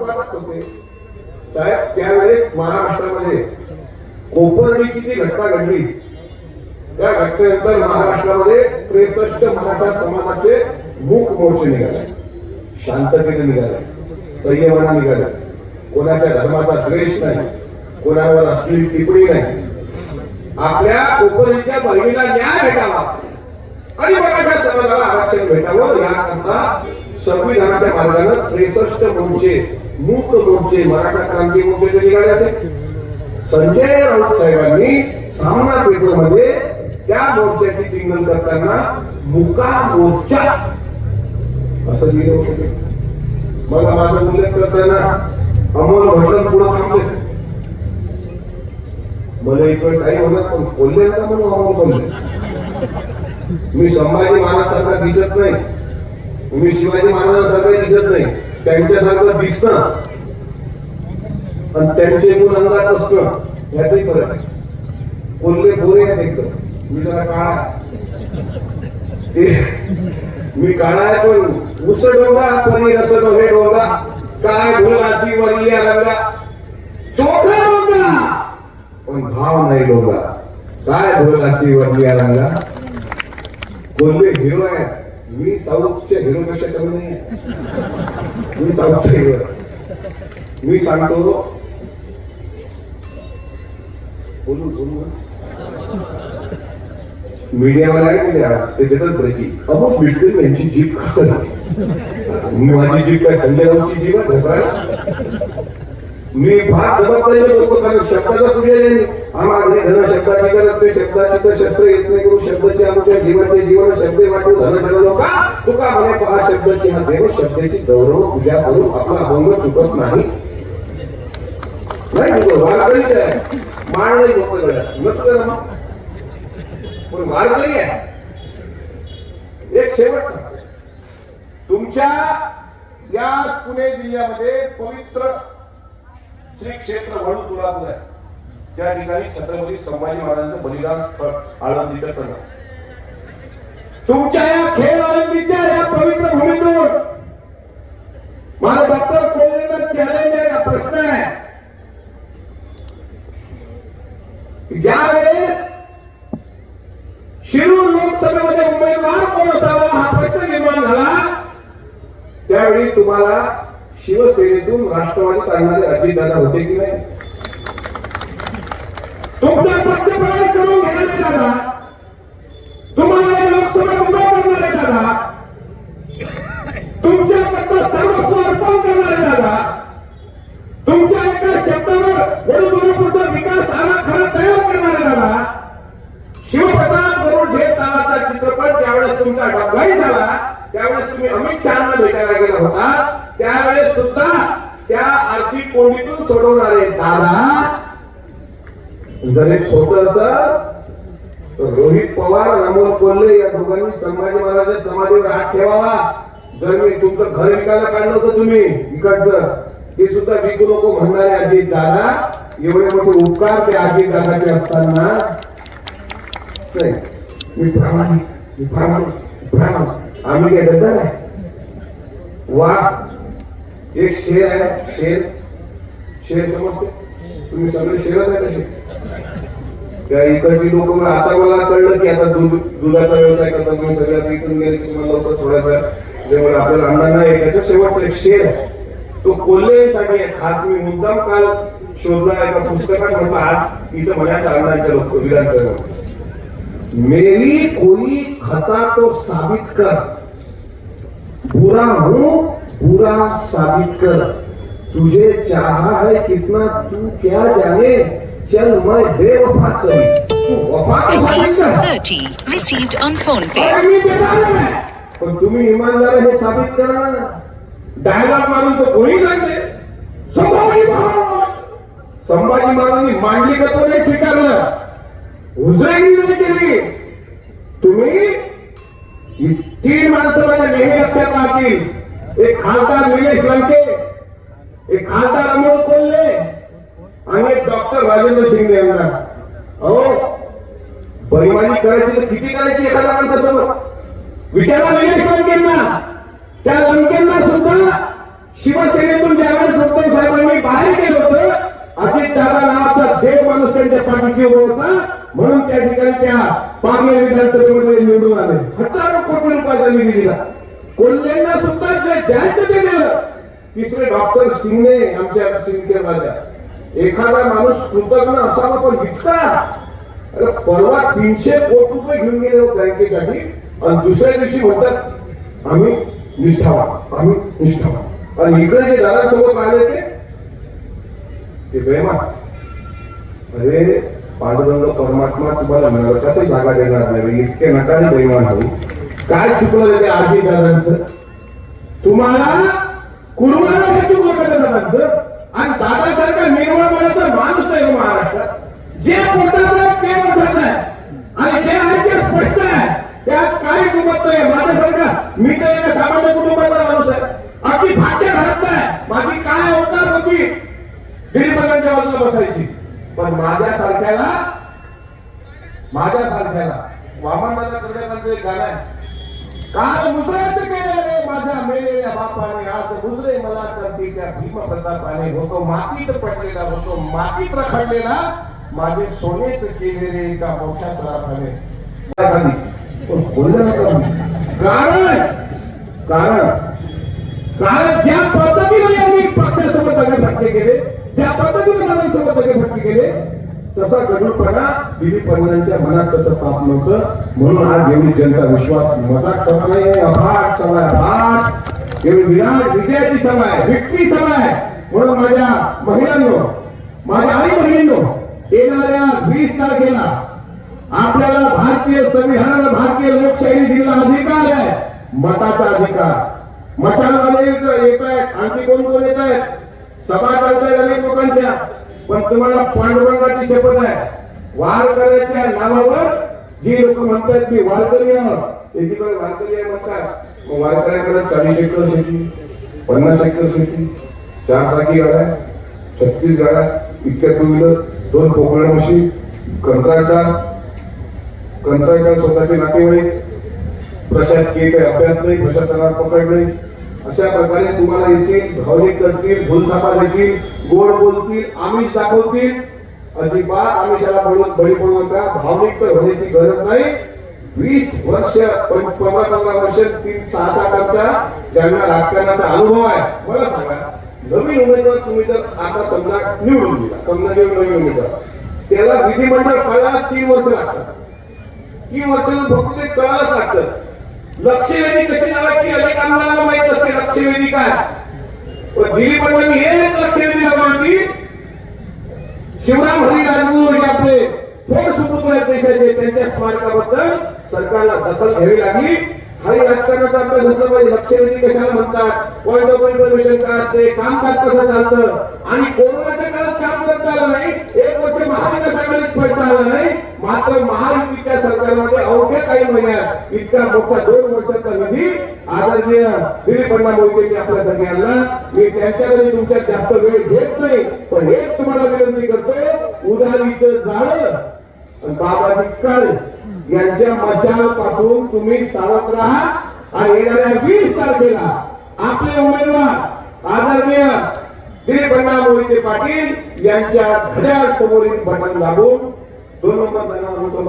अपघातात होते. साहेब त्यावेळेस महाराष्ट्रामध्ये कोपरडीची जी घटना घडली. त्या घटनेनंतर महाराष्ट्रामध्ये त्रेसष्ट मराठा समाजाचे मूक मोर्चे निघाले. शांततेने निघाले. संयमाने निघाले. कोणाच्या धर्माचा द्वेष नाही. कोणावर असलेली टिप्पणी नाही. आपल्या कोपरीच्या बहिणीला न्याय भेटावा. आणि मराठा समाजाला आरक्षण भेटावं याकरता संविधानाच्या मार्गानं त्रेसष्ट मोर्चे मुक्त मोर्चे मराठा क्रांती मोर्चे निघाले होते. संजय राऊत साहेबांनी सामना पेपरमध्ये त्या मोर्चाची चिन्हन करताना मुका मोर्चा असं लिहिलं होतं ते. मग माझा उल्लेख करताना अमोल भटन पुढे थांबले. मला इकडे काही होणार पण बोलले ना म्हणून अमोल बोलले? मी संभाजी महाराजांसारखा दिसत नाही. मी शिवाजी महाराजांसारखा दिसत नाही. त्यांच्यासारखं दिसणं आणि त्यांचे गुण अंगात असणं यातही फरक आहे. कोल्हे गोरे आहेत एकदम मी जरा काळा मी काळा आहे पण उस डोंगा पनी असं नव्हे डोंगा. काय भुलासी वरल्या रंगा. चोखा डोंगा! पण भाव नाही डोंगा. काय भुलासी वरल्या रंगा? कोल्हे हिरो आहे. मी साऊथच्या हिरो पेक्षा कमी नाही? मी साऊथचा हिरो मी सांगतो बोलू बोलू. आहे आज त्याच्यातच ब्रेकिंग. अहो बिटवीन यांची जीप कसं मी माझी जीप काय संजय राऊतची जीवन आहे घसरायला मी फार जबाबदारी लोक कारण शब्दाचा तुझ्या आम्हाला धन शब्दाची करत नाही शब्दाची तर शस्त्र येत नाही. करू शब्दाची आमच्या जीवनाचे जीवन शब्द वाटून धन ठरवलो का तुका म्हणे पहा शब्दाची हा देव शब्दाची गौरव पूजा करून आपला अभंग चुकत नाही. नाही चुकत वारकरीच आहे. माळ नाही लोक नसतं ना पण मार्ग नाही आहे. एक शेवट. तुमच्या या पुणे जिल्ह्यामध्ये पवित्र श्री क्षेत्र म्हणून तुळापूर आहे? त्या ठिकाणी छत्रपती संभाजी महाराजांचं बलिदान स्थळ आळंदीच्या सण तुमच्या या खेळ आळंदीच्या या पवित्र भूमीतून मला डॉक्टर कोल्हेचा चॅलेंज आहे का प्रश्न आहे. ज्यावेळेस शिरूर लोकसभेमध्ये उमेदवार कोण असावा हा प्रश्न निर्माण झाला त्यावेळी तुम्हाला शिवसेनेतून राष्ट्रवादी करणारे अजितदादा होते की नाही? तुमचा पक्ष प्रवेश करून घेणारे दादा तुम्हाला लोकसभा उभा करणारे दादा तुमच्या पक्ष सर्वस्व अर्पण करणारे दादा तुमच्या एका शब्दावर वडोदरापुरता विकास आराखडा तयार करणारे दादा शिवप्रताप करून जे नावाचा चित्रपट ज्यावेळेस तुमचा डबघाई झाला त्यावेळेस तुम्ही अमित शहाना भेटायला गेला होता. सुद्धा त्या आर्थिक कोंडीतून सोडवणारे दादा जर खोट असत तर रोहित पवार रामोल कोल्हे या दोघांनी संभाजी महाराज समाधीवर हात ठेवावा. जर मी तुमचं घर विकायला काढलं होतं तुम्ही इकडचं ते सुद्धा विकू नको म्हणणारे अजित दादा. एवढे मोठे उपकार ते अजित दादाचे असताना. मी प्रामाणिक मी प्रामाणिक प्रामाणिक आम्ही काय गद्दार आहे? वा एक शेर आहे शेर. शेर समजते? तुम्ही सगळे शेरच आहे तसे त्या इकडची लोक आता मला कळलं की आता दूध दुधाचा व्यवसाय करता तुम्ही सगळ्यात इथून गेले तुम्हाला लवकर थोडासा जे मला आपल्याला अंदाज नाही त्याचा शेवटचा एक शेर आहे. तो कोल्हेसाठी खास मी मुद्दाम काल शोधला एका पुस्तकात म्हटलं आज इथं म्हणायचं अण्णांच्या लोक विधानसभेमध्ये मेरी कोई खता तो साबित कर. बुरा हूं बुरा साबित कर। तुझे चाहा है कितना तू क्या जाने? चल मैं बेवफा सही तू वफा तो Rupees साबित कर 30 received on phone pay. अरे मी देणार आहे. पण तुम्ही इमानदार हे साबित करा। डायलॉग मारून तो कोणी लागले संभाजी महाराज। संभाजी महाराजांनी मांडली का तो नाही स्वीकारलं उजळणी नाही केली तुम्ही तीन माणसं माझ्या नेहमी लक्षात राहतील एक खासदार निलेश लंके एक खासदार अमोल कोल्हे आणि डॉक्टर राजेंद्र शिंदे यांना. अहो परिमाणी करायची तर किती करायची एखाद्या माणसासमोर? विचारा निलेश लंकेंना. त्या लंकेंना सुद्धा शिवसेनेतून ज्यावेळेस उद्धव साहेबांनी बाहेर गेलो होतं अजित दादा नावाचा देव माणूस त्यांच्या पाठीशी होता म्हणून त्या ठिकाणी त्या पारनेर विधानसभेमध्ये निवडून आले. हजारो कोटी रुपयाचा निधी दिला. कोल्ह्यांना सुद्धा जे द्यायचं ते दिलं तिसरे डॉक्टर शिंगणे आमच्या शिंदे माझ्या एखादा माणूस कृतज्ञ असावा पण विकता अरे परवा तीनशे कोटी रुपये घेऊन गेले बँकेसाठी. आणि दुसऱ्या दिवशी म्हणतात आम्ही निष्ठावा आम्ही निष्ठावा आणि इकडे जे दादासोबत आले ते ते बेमान. अरे पांडुरंग परमात्मा तुम्हाला नरकातही जागा देणार नाही. इतके नकाने बेमान हवी. काय चुकलं ते आजी दादांचं? तुम्हाला कुर्बाना हे चुकलं दादांचं आणि दादासारखा निर्मळ म्हणायचा माणूस नाही हो महाराष्ट्रात. जे बोलतात ते बोलतात आणि जे आहे ते स्पष्ट आहे. त्यात काय चुकत नाही. माझ्यासारखा मी तर एका सामान्य कुटुंबाचा माणूस आहे. अगदी भाट्या घरात नाही माझी काय होणार होती? गिरीपणाच्या बाजूला बसायची. पण माझ्यासारख्याला माझ्यासारख्याला वामनदादा कृष्णाचं म्हणजे एक गाणं आहे. काल मुसळत केलेले माझ्या मेलेल्या बापाने आज मुजरे मला करते त्या भीम प्रतापाने होतो मातीत पडलेला होतो मातीत रखडलेला माझे सोनेच केलेले एका मोठ्या सराफाने. कारण कारण कारण ज्या पद्धतीने यांनी पक्षासोबत दगडफटके केले ज्या पद्धतीने दादांसोबत दगडफटके केले तसा गडूळपणा दिलीप पंडांच्या मनात तसं पाप नव्हतं. म्हणून आज एवढी जनता विश्वास मजाक सभा नाही अभाट सभा आहे अभाट एवढी विराट विजयाची सभा आहे विक्री सभा आहे म्हणून माझ्या महिलांनो माझ्या आई बहिणींनो येणाऱ्या वीस तारखेला आपल्याला भारतीय संविधानाला भारतीय लोकशाही दिला अधिकार आहे. मताचा अधिकार. मशालवाले येत आहेत आणखी कोण कोण येत आहेत? सभा चालत आहेत अनेक लोकांच्या. पण तुम्हाला पांडुरंगाची शपथ आहे. वारकऱ्याच्या नावावर जी लोक म्हणतात मी वारकरी आहोत एकीकडे वारकरी म्हणतात. वारकऱ्याकडे चाळीस एकर शेती पन्नास एकर शेती चार चाकी गाड्या छत्तीस गाड्या इतक्या टू व्हीलर दोन पोकळ मशीन कंत्राटदार कंत्राटदार स्वतःचे नातेवाईक प्रशासकीय काही अभ्यास नाही प्रशासनात पकड नाही. अशा प्रकारे तुम्हाला येथील भावनिक करतील भूलथापा देतील गोड बोलतील आमिष दाखवतील. अजिबात आमिषाला बळून बळी पडू नका. भावनिक तर होण्याची गरज नाही. वीस वर्ष पंधरा पंधरा वर्ष तीन सहा सात आमच्या ज्यांना राजकारणाचा अनुभव आहे. मला सांगा नवीन उमेदवार तुम्ही जर आता समजा निवडून दिला समजा निवडून नवीन उमेदवार त्याला विधिमंडळ कळायला तीन वर्ष लागतात. तीन वर्ष फक्त ते कळायलाच लागतं. लक्षवेधी कशी लावायची अनेक आम्हाला माहीत असते लक्षवेधी काय? पण दिलीप पंडांनी एक लक्षवेधी लावली होती. शिवराम हरी राजगुरू हे आपले थोर सुपुत्र पैशाचे त्यांच्या स्मारकाबद्दल सरकारला दखल घ्यावी लागली. हरी राजकारणाचा अभ्यास असला पाहिजे लक्षवेधी कशाला म्हणतात? पॉईंट ऑफ इन्फॉर्मेशन काय असते कामकाज कसं चालतं? आणि कोरोनाच्या काळात काम करता आलं नाही. एक वर्ष महाविकास आघाडीत पैसा आला नाही. मात्र महायुतीच्या सरकारमध्ये अवघ्या काही महिन्यात इतका मोठा दोन वर्षाचा निधी आदरणीय दिलीप अण्णा मोहितेंनी आपल्यासाठी आणला. मी त्यांच्याकडे तुमच्यात जास्त वेळ घेत नाही पण हे तुम्हाला विनंती करतो उदारीचं झालं बाबाजी कळ यांच्या मशापासून तुम्ही सावध राहा आणि येणाऱ्या वीस तारखेला आपले उमेदवार आदरणीय श्री अण्णा मोहिते पाटील यांच्या घड्याळ समोरील बटन लागून दोन नंबर जाणार होतो